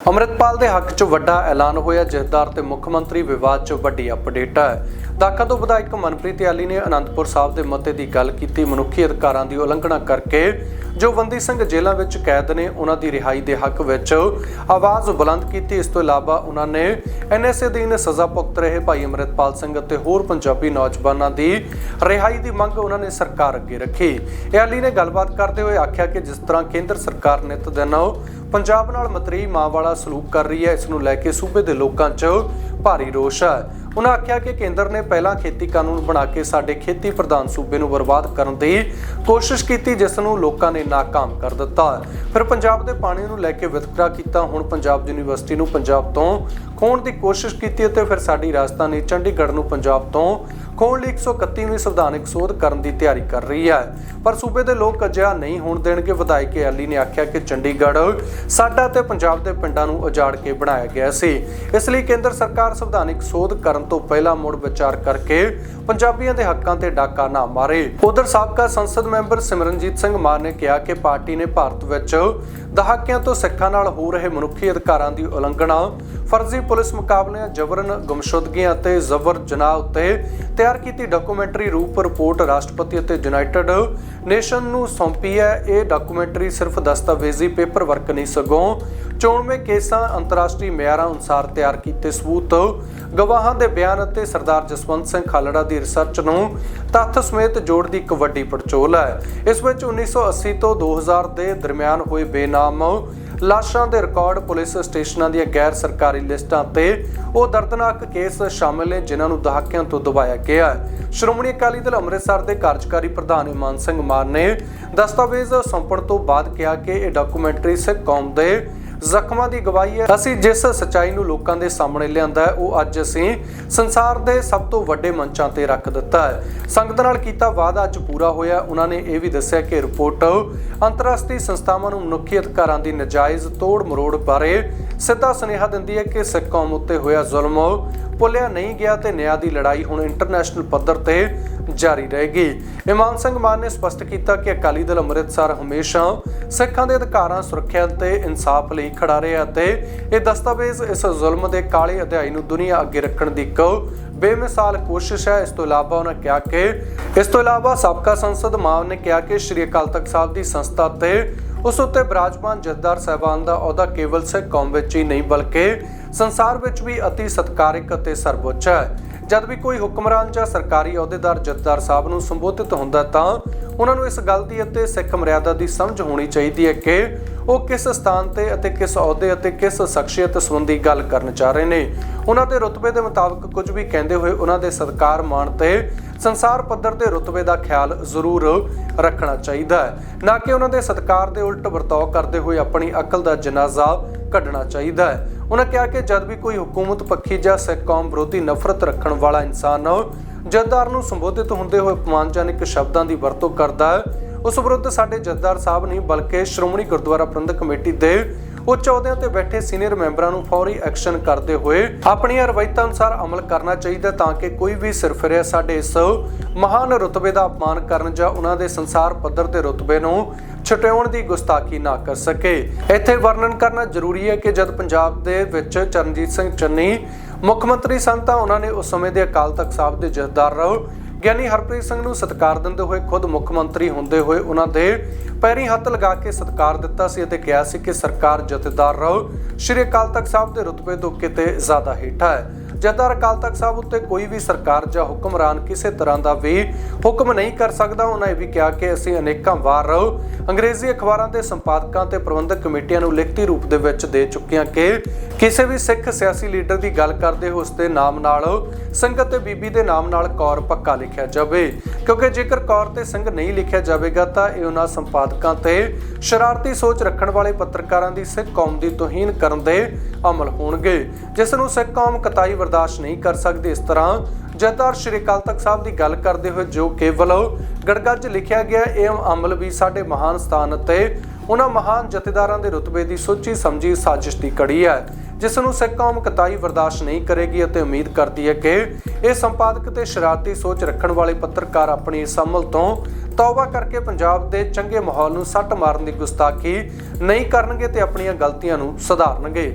ਅੰਮ੍ਰਿਤਪਾਲ ਦੇ ਹੱਕ 'ਚ ਵੱਡਾ ਐਲਾਨ ਹੋਇਆ, ਜਥੇਦਾਰ ਤੇ ਮੁੱਖ ਮੰਤਰੀ ਵਿਵਾਦ 'ਚ ਵੱਡੀ ਅਪਡੇਟ ਹੈ। ਦਾਖਾ ਤੋਂ ਵਿਧਾਇਕ ਮਨਪ੍ਰੀਤ ਯਾਲੀ ਨੇ ਅਨੰਦਪੁਰ ਸਾਹਿਬ ਦੇ ਮਤੇ ਦੀ ਗੱਲ ਕੀਤੀ। ਮਨੁੱਖੀ ਅਧਿਕਾਰਾਂ ਦੀ ਉਲੰਘਣਾ ਕਰਕੇ ਜੋ ਬੰਦੀ ਸਿੰਘ ਜੇਲ੍ਹਾਂ ਵਿੱਚ ਕੈਦ ਨੇ, ਉਹਨਾਂ ਦੀ ਰਿਹਾਈ ਦੇ ਹੱਕ ਵਿੱਚ ਆਵਾਜ਼ ਬੁਲੰਦ ਕੀਤੀ। ਇਸ ਤੋਂ ਇਲਾਵਾ ਉਹਨਾਂ ਨੇ ਐਨਐਸਏ ਅਧੀਨ ਸਜ਼ਾ ਭੁਗਤ ਰਹੇ ਭਾਈ ਅੰਮ੍ਰਿਤਪਾਲ ਸਿੰਘ ਅਤੇ ਹੋਰ ਪੰਜਾਬੀ ਨੌਜਵਾਨਾਂ ਦੀ ਰਿਹਾਈ ਦੀ ਮੰਗ ਉਹਨਾਂ ਨੇ ਸਰਕਾਰ ਅੱਗੇ ਰੱਖੀ। ਯਾਲੀ ਨੇ ਗੱਲਬਾਤ ਕਰਦੇ ਹੋਏ ਆਖਿਆ ਕਿ ਜਿਸ ਤਰ੍ਹਾਂ ਕੇਂਦਰ ਸਰਕਾਰ ਨਿਤ ਦਿਨ ਪੰਜਾਬ ਨਾਲ ਮਤਰੀ ਮਾਂ ਵਾਲਾ ਸਲੂਕ ਕਰ ਰਹੀ ਹੈ, ਇਸ ਨੂੰ ਲੈ ਕੇ ਸੂਬੇ ਦੇ ਲੋਕਾਂ 'ਚ ਭਾਰੀ ਰੋਸ਼ ਹੈ। ਉਹਨਾਂ ਆਖਿਆ ਕਿ ਕੇਂਦਰ ਨੇ ਪਹਿਲਾਂ ਖੇਤੀ ਕਾਨੂੰਨ ਬਣਾ ਕੇ ਸਾਡੇ ਖੇਤੀ ਪ੍ਰਧਾਨ ਸੂਬੇ ਨੂੰ ਬਰਬਾਦ ਕਰਨ ਦੀ ਕੋਸ਼ਿਸ਼ ਕੀਤੀ, ਜਿਸ ਨੂੰ ਲੋਕਾਂ ਨੇ ਨਾਕਾਮ ਕਰ ਦਿੱਤਾ। ਫਿਰ ਪੰਜਾਬ ਦੇ ਪਾਣੀ ਨੂੰ ਲੈ ਕੇ ਵਿਤਕਰਾ ਕੀਤਾ। ਹੁਣ ਪੰਜਾਬ ਯੂਨੀਵਰਸਿਟੀ ਨੂੰ ਪੰਜਾਬ ਤੋਂ ਖੋਣ ਦੀ ਕੋਸ਼ਿਸ਼ ਕੀਤੀ ਅਤੇ ਫਿਰ ਸਾਡੀ ਰਾਜਧਾਨੀ ਚੰਡੀਗੜ੍ਹ ਨੂੰ ਪੰਜਾਬ ਤੋਂ ਖੋਣ ਲਈ 131ਵੀਂ ਸੰਵਿਧਾਨਕ ਸੋਧ ਕਰਨ ਦੀ ਤਿਆਰੀ ਕਰ ਰਹੀ ਹੈ। ਪਰ ਸੂਬੇ ਦੇ ਲੋਕ ਅਜਿਹਾ ਨਹੀਂ ਹੋਣ ਦੇਣਗੇ। ਵਿਧਾਇਕ ਅਲੀ ਨੇ ਆਖਿਆ ਕਿ ਚੰਡੀਗੜ੍ਹ ਸਾਡਾ ਤੇ ਪੰਜਾਬ ਦੇ ਪਿੰਡਾਂ ਨੂੰ ਉਜਾੜ ਕੇ ਬਣਾਇਆ ਗਿਆ ਸੀ। ਇਸ ਲਈ ਕੇਂਦਰ ਸਰਕਾਰ ਸੰਵਿਧਾਨਕ ਸੋਧ ਕਰਨ ਤੋਂ ਪਹਿਲਾਂ ਮੁੜ ਵਿਚਾਰ ਕਰਕੇ ਪੰਜਾਬੀਆਂ ਦੇ ਹੱਕਾਂ ਤੇ ਡਾਕਾ ਨਾ ਮਾਰੇ। ਉਧਰ ਸਾਬਕਾ ਸੰਸਦ ਮੈਂਬਰ ਸਿਮਰਨਜੀਤ ਸਿੰਘ ਮਾਨ ਨੇ ਕਿਹਾ ਕਿ ਪਾਰਟੀ ਨੇ ਭਾਰਤ ਵਿੱਚ ਦਹਾਕਿਆਂ ਤੋਂ ਸਿੱਖਾਂ ਨਾਲ ਹੋ ਰਹੇ ਮਨੁੱਖੀ ਅਧਿਕਾਰਾਂ ਦੀ ਉਲੰਘਣਾ ਫਰਜ਼ੀ ਪੁਲਿਸ ਮੁਕਾਬਲਿਆਂ, ਜਬਰਨ ਗੁੰਮਸ਼ੁਦਗੀਆਂ ਅਤੇ ਜ਼ਬਰ ਜਨਾਹ ਉੱਤੇ ਤਿਆਰ ਕੀਤੀ ਡਾਕੂਮੈਂਟਰੀ ਰੂਪ ਰਿਪੋਰਟ ਰਾਸ਼ਟਰਪਤੀ ਅਤੇ ਯੂਨਾਈਟਿਡ ਨੇਸ਼ਨ ਨੂੰ ਸੌਂਪੀ ਹੈ। ਇਹ ਡਾਕੂਮੈਂਟਰੀ ਸਿਰਫ ਦਸਤਾਵੇਜ਼ੀ ਪੇਪਰ ਵਰਕ ਨਹੀਂ, ਸਗੋਂ ਚੋਣਵੇਂ ਕੇਸਾਂ ਅੰਤਰਰਾਸ਼ਟਰੀ ਮਿਆਰਾਂ ਅਨੁਸਾਰ ਤਿਆਰ ਕੀਤੇ ਸਬੂਤ, ਗਵਾਹਾਂ ਦੇ ਬਿਆਨ ਅਤੇ ਸਰਦਾਰ ਜਸਵੰਤ ਸਿੰਘ ਖਾਲੜਾ ਦੀ ਰਿਸਰਚ ਨੂੰ ਤੱਥ ਸਮੇਤ ਜੋੜ ਦੀ ਇੱਕ ਵੱਡੀ ਪੜਚੋਲ ਹੈ। ਇਸ ਵਿੱਚ 1980 ਤੋਂ 2000 ਦੇ ਦਰਮਿਆਨ ਹੋਏ ਬੇਨਾਮ ਲਾਸ਼ਾਂ ਦੇ ਰਿਕਾਰਡ ਪੁਲਿਸ ਸਟੇਸ਼ਨਾਂ ਦੀਆਂ ਗੈਰ ਸਰਕਾਰੀ ਲਿਸਟਾਂ ਤੇ ਉਹ ਦਰਦਨਾਕ ਕੇਸ ਸ਼ਾਮਲ ਨੇ, ਜਿਨ੍ਹਾਂ ਨੂੰ ਦਹਾਕਿਆਂ ਤੋਂ ਦਬਾਇਆ ਗਿਆ ਹੈ। ਸ਼੍ਰੋਮਣੀ ਅਕਾਲੀ ਦਲ ਅੰਮ੍ਰਿਤਸਰ ਦੇ ਕਾਰਜਕਾਰੀ ਪ੍ਰਧਾਨ ਇਮਾਨ ਸਿੰਘ ਮਾਨ ਨੇ ਦਸਤਾਵੇਜ਼ ਸੌਂਪਣ ਤੋਂ ਬਾਅਦ ਕਿਹਾ ਕਿ ਇਹ ਡਾਕੂਮੈਂਟਰੀ ਸਿੱਖ ਕੌਮ ਦੇ ਜ਼ਖਮਾਂ ਦੀ ਗਵਾਹੀ ਹੈ। ਅਸੀਂ ਜਿਸ ਸਚਾਈ ਨੂੰ ਲੋਕਾਂ ਦੇ ਸਾਹਮਣੇ ਲਿਆਂਦਾ ਹੈ, ਉਹ ਅੱਜ ਅਸੀਂ ਸੰਸਾਰ ਦੇ ਸਭ ਤੋਂ ਵੱਡੇ ਮੰਚਾਂ ਤੇ ਰੱਖ ਦਿੱਤਾ ਹੈ। ਸੰਗਤ ਨਾਲ ਕੀਤਾ ਵਾਅਦਾ ਅੱਜ ਪੂਰਾ ਹੋਇਆ ਉਹਨਾਂ ਨੇ ਇਹ ਵੀ ਦੱਸਿਆ ਕਿ ਰਿਪੋਰਟ ਅੰਤਰਰਾਸ਼ਟਰੀ ਸੰਸਥਾਵਾਂ ਨੂੰ ਮਨੁੱਖੀ ਅਧਿਕਾਰਾਂ ਦੀ ਨਜਾਇਜ਼ ਤੋੜ ਮਰੋੜ ਬਾਰੇ ਸਿੱਧਾ ਸੁਨੇਹਾ ਦਿੰਦੀ ਹੈ ਕਿ ਸਿੱਖ ਕੌਮ ਉੱਤੇ ਹੋਇਆ ਜ਼ੁਲਮ ਭੁੱਲਿਆ ਨਹੀਂ ਗਿਆ ਤੇ ਨਿਆਂ ਦੀ ਲੜਾਈ ਹੁਣ ਇੰਟਰਨੈਸ਼ਨਲ ਪੱਧਰ ਤੇ ਜਾਰੀ ਰਹੇਗੀ। ਇਮਾਨ ਸਿੰਘ ਮਾਨ ਨੇ ਸਪਸ਼ਟ ਕੀਤਾ ਕਿ ਅਕਾਲੀ ਦਲ ਅੰਮ੍ਰਿਤਸਰ ਹਮੇਸ਼ਾ ਸਿੱਖਾਂ ਦੇ ਅਧਿਕਾਰਾਂ ਸੁਰੱਖਿਆ ਅਤੇ ਇਨਸਾਫ ਲਈ ਖੜਾ ਰਿਹਾ ਅਤੇ ਇਹ ਦਸਤਾਵੇਜ਼ ਇਸ ਜ਼ੁਲਮ ਦੇ ਕਾਲੇ ਅਧਿਆਇ ਨੂੰ ਦੁਨੀਆ ਅੱਗੇ ਰੱਖਣ ਦੀ ਇੱਕ ਬੇਮਿਸਾਲ ਕੋਸ਼ਿਸ਼ ਹੈ। ਇਸ ਤੋਂ ਇਲਾਵਾ ਉਹਨਾਂ ਕਿਹਾ ਕਿ ਇਸ ਤੋਂ ਇਲਾਵਾ ਸਾਬਕਾ ਸੰਸਦ ਮਾਨ ਨੇ ਕਿਹਾ ਕਿ ਸ਼੍ਰੀ ਅਕਾਲ ਤਖਤ ਸਾਹਿਬ ਦੀ ਸੰਸਥਾ ਤੇ ਉਸ ਉੱਤੇ ਬਰਾਜਮਾਨ ਜਥੇਦਾਰ ਸਾਹਿਬਾਨ ਦਾ ਅਹੁਦਾ ਕੇਵਲ ਸਿੱਖ ਕੌਮ ਵਿੱਚ ਹੀ ਨਹੀਂ, ਬਲਕਿ ਸੰਸਾਰ ਵਿੱਚ ਵੀ ਅਤੀ ਸਤਿਕਾਰਕ ਅਤੇ ਸਰਵਉੱਚ ਹੈ। ਜਦ ਵੀ ਕੋਈ ਹੁਕਮਰਾਨ ਜਾਂ ਸਰਕਾਰੀ ਅਹੁਦੇਦਾਰ ਜਥੇਦਾਰ ਸਾਹਿਬ ਨੂੰ ਸੰਬੋਧਿਤ ਹੁੰਦਾ ਤਾਂ ਉਹਨਾਂ ਨੂੰ ਇਸ ਗੱਲ ਦੀ ਅਤੇ ਸਿੱਖ ਮਰਿਆਦਾ ਦੀ ਸਮਝ ਹੋਣੀ ਚਾਹੀਦੀ ਹੈ ਕਿ ਉਹ ਕਿਸ ਸਥਾਨ ਤੇ ਅਤੇ ਕਿਸ ਅਹੁਦੇ ਅਤੇ ਕਿਸ ਸ਼ਖਸੀਅਤ ਸੰਬੰਧੀ ਗੱਲ ਕਰਨ ਜਾ ਰਹੇ ਨੇ। ਉਹਨਾਂ ਦੇ ਰੁਤਬੇ ਦੇ ਮੁਤਾਬਕ ਕੁਝ ਵੀ ਕਹਿੰਦੇ ਹੋਏ ਉਹਨਾਂ ਦੇ ਸਤਕਾਰ ਮਾਣ ਤੇ ਸੰਸਾਰ ਪੱਧਰ ਤੇ ਰੁਤਬੇ ਦਾ ਖਿਆਲ ਜ਼ਰੂਰ ਰੱਖਣਾ ਚਾਹੀਦਾ ਹੈ। ਨਾ ਕਿ ਉਹਨਾਂ ਦੇ ਸਤਕਾਰ ਦੇ ਉਲਟ ਵਰਤਾਓ ਕਰਦੇ ਹੋਏ ਆਪਣੀ ਅਕਲ ਦਾ ਜਨਾਜ਼ਾ ਕੱਢਣਾ ਚਾਹੀਦਾ ਹੈ। ਉਹਨਾਂ ਕਿਹਾ ਕਿ ਜਦ ਵੀ ਕੋਈ ਹਕੂਮਤ ਪੱਖੀ ਜਾਂ ਸਿੱਖ ਕੌਮ ਵਿਰੋਧੀ ਨਫ਼ਰਤ ਰੱਖਣ ਵਾਲਾ ਇਨਸਾਨ ਜਥੇਦਾਰ ਨੂੰ ਸੰਬੋਧਿਤ ਹੁੰਦੇ ਹੋਏ ਅਪਮਾਨਜਨਕ ਸ਼ਬਦਾਂ ਦੀ ਵਰਤੋਂ ਕਰਦਾ ਹੈ, ਉਸ ਵਿਰੁੱਧ ਸਾਡੇ ਜਥੇਦਾਰ ਸਾਹਿਬ ਨਹੀਂ, ਬਲਕਿ ਸ਼੍ਰੋਮਣੀ ਗੁਰਦੁਆਰਾ ਪ੍ਰਬੰਧਕ ਕਮੇਟੀ ਦੇ ਉੱਚ ਅਹੁਦਿਆਂ ਤੇ ਬੈਠੇ ਸੀਨੀਅਰ ਮੈਂਬਰਾਂ ਨੂੰ ਫੌਰੀ ਐਕਸ਼ਨ ਕਰਦੇ ਹੋਏ ਆਪਣੀਆਂ ਰਵਾਇਤਾਂ ਅਨੁਸਾਰ ਅਮਲ ਕਰਨਾ ਚਾਹੀਦਾ ਤਾਂ ਕਿ ਕੋਈ ਵੀ ਸਿਰਫਿਰਿਆ ਸਾਡੇ ਇਸ ਮਹਾਨ ਰੁਤਬੇ ਦਾ ਅਪਮਾਨ ਕਰਨ ਜਾਂ ਉਹਨਾਂ ਦੇ ਸੰਸਾਰ ਪੱਧਰ ਤੇ ਰੁਤਬੇ ਨੂੰ ਛਟਾਉਣ ਦੀ ਗੁਸਤਾਖੀ ਨਾ ਕਰ ਸਕੇ। ਇੱਥੇ ਵਰਣਨ ਕਰਨਾ ਜ਼ਰੂਰੀ ਹੈ ਕਿ ਜਦ ਪੰਜਾਬ ਦੇ ਵਿੱਚ ਚਰਨਜੀਤ ਸਿੰਘ ਚੰਨੀ ਮੁੱਖ ਮੰਤਰੀ ਸਨ ਤਾਂ ਉਹਨਾਂ ਨੇ ਉਸ ਸਮੇਂ ਦੇ ਅਕਾਲ ਤਖਤ ਸਾਹਿਬ ਦੇ ਜਥੇਦਾਰ ਰਹੋ ਗਿਆਨੀ ਹਰਪ੍ਰੀਤ ਸਿੰਘ ਨੂੰ ਸਤਿਕਾਰ ਦਿੰਦੇ ਹੋਏ ਖੁਦ ਮੁੱਖ ਮੰਤਰੀ ਹੁੰਦੇ ਹੋਏ ਉਹਨਾਂ ਦੇ ਪੈਰੀ ਹੱਥ ਲਗਾ ਕੇ ਸਤਿਕਾਰ ਦਿੱਤਾ ਸੀ ਅਤੇ ਕਿਹਾ ਸੀ ਕਿ ਸਰਕਾਰ ਜਥੇਦਾਰ ਰਹੋ। ਸ਼੍ਰੀ ਅਕਾਲ ਤਖਤ ਸਾਹਿਬ ਦੇ ਰੁਤਬੇ ਤੋਂ ਕਿਤੇ ਜ਼ਿਆਦਾ ਹੇਠਾਂ ਹੈ। ਜਥੇਦਾਰ ਅਕਾਲ ਤਖਤ ਸਾਹਿਬ ਉੱਤੇ ਕੋਈ ਵੀ ਸਰਕਾਰ ਜਾਂ ਹੁਕਮਰਾਨ ਕਿਸੇ ਤਰ੍ਹਾਂ ਦਾ ਵੀ ਹੁਕਮ ਨਹੀਂ ਕਰ ਸਕਦਾ, ਉਹਨਾਂ ਇਹ ਵੀ ਕਿਹਾ ਕਿ ਅਸੀਂ ਅਨੇਕਾਂ ਵਾਰ ਅੰਗਰੇਜ਼ੀ ਅਖਬਾਰਾਂ ਦੇ ਸੰਪਾਦਕਾਂ ਤੇ ਪ੍ਰਬੰਧਕ ਕਮੇਟੀਆਂ ਨੂੰ ਲਿਖਤੀ ਰੂਪ ਦੇ ਵਿੱਚ ਦੇ ਚੁੱਕੇ ਹਾਂ ਕਿ ਕਿਸੇ ਵੀ ਸਿੱਖ ਸਿਆਸੀ ਲੀਡਰ ਦੀ ਗੱਲ ਕਰਦੇ ਹੋ ਉਸ ਦੇ ਨਾਮ ਨਾਲ ਸੰਗਤ ਤੇ ਬੀਬੀ ਦੇ ਨਾਮ ਨਾਲ ਕੌਰ ਪੱਕਾ ਲਿਖਿਆ ਜਾਵੇ। ਕਿਉਂਕਿ ਜੇਕਰ ਕੌਰ ਤੇ ਸਿੰਘ ਨਹੀਂ ਲਿਖਿਆ ਜਾਵੇਗਾ ਤਾਂ ਇਹ ਉਹਨਾਂ ਸੰਪਾਦਕਾਂ ਤੇ ਸ਼ਰਾਰਤੀ ਸੋਚ ਰੱਖਣ ਵਾਲੇ ਪੱਤਰਕਾਰਾਂ ਦੀ ਸਿੱਖ ਕੌਮ ਦੀ ਤੋਹੀਨ ਕਰਨ ਦੇ ਅਮਲ ਹੋਣਗੇ। ਜਿਸ ਨੂੰ ਸਿੱਖ ਕੌਮ ਕਤਾਈ ਬਰਦਾਸ਼ਤ ਨਹੀਂ ਕਰ ਸਕਦੀ। ਇਸ ਤਰ੍ਹਾਂ ਜਥੇਦਾਰ ਸ਼੍ਰੀ ਅਕਾਲ ਤਖਤ ਸਾਹਿਬ ਦੀ ਗੱਲ ਕਰਦੇ ਹੋਏ ਜੋ ਕੇਵਲ ਗੜਗੱਜ ਲਿਖਿਆ ਗਿਆ, ਇਹ ਅਮਲ ਵੀ ਸਾਡੇ ਮਹਾਨ ਸਥਾਨ ਅਤੇ ਉਹਨਾਂ ਮਹਾਨ ਜਥੇਦਾਰਾਂ ਦੇ ਰੁਤਬੇ ਦੀ ਸੋਚੀ ਸਮਝੀ ਸਾਜ਼ਿਸ਼ ਦੀ ਕੜੀ ਹੈ। ਜਿਸ ਨੂੰ ਸਿੱਖ ਕੌਮ ਕਤਾਈ ਬਰਦਾਸ਼ਤ ਨਹੀਂ ਕਰੇਗੀ ਅਤੇ ਉਮੀਦ ਕਰਦੀ ਹੈ ਕਿ ਇਹ ਸੰਪਾਦਕ ਤੇ ਸ਼ਰਾਰਤੀ ਸੋਚ ਰੱਖਣ ਵਾਲੇ ਪੱਤਰਕਾਰ ਆਪਣੀ ਇਸ ਅਮਲ ਤੋਂ ਤੌਬਾ ਕਰਕੇ ਪੰਜਾਬ ਦੇ ਚੰਗੇ ਮਾਹੌਲ ਨੂੰ ਸੱਟ ਮਾਰਨ ਦੀ ਗੁਸਤਾਖੀ ਨਹੀਂ ਕਰਨਗੇ ਤੇ ਆਪਣੀਆਂ ਗਲਤੀਆਂ ਨੂੰ ਸੁਧਾਰਨਗੇ।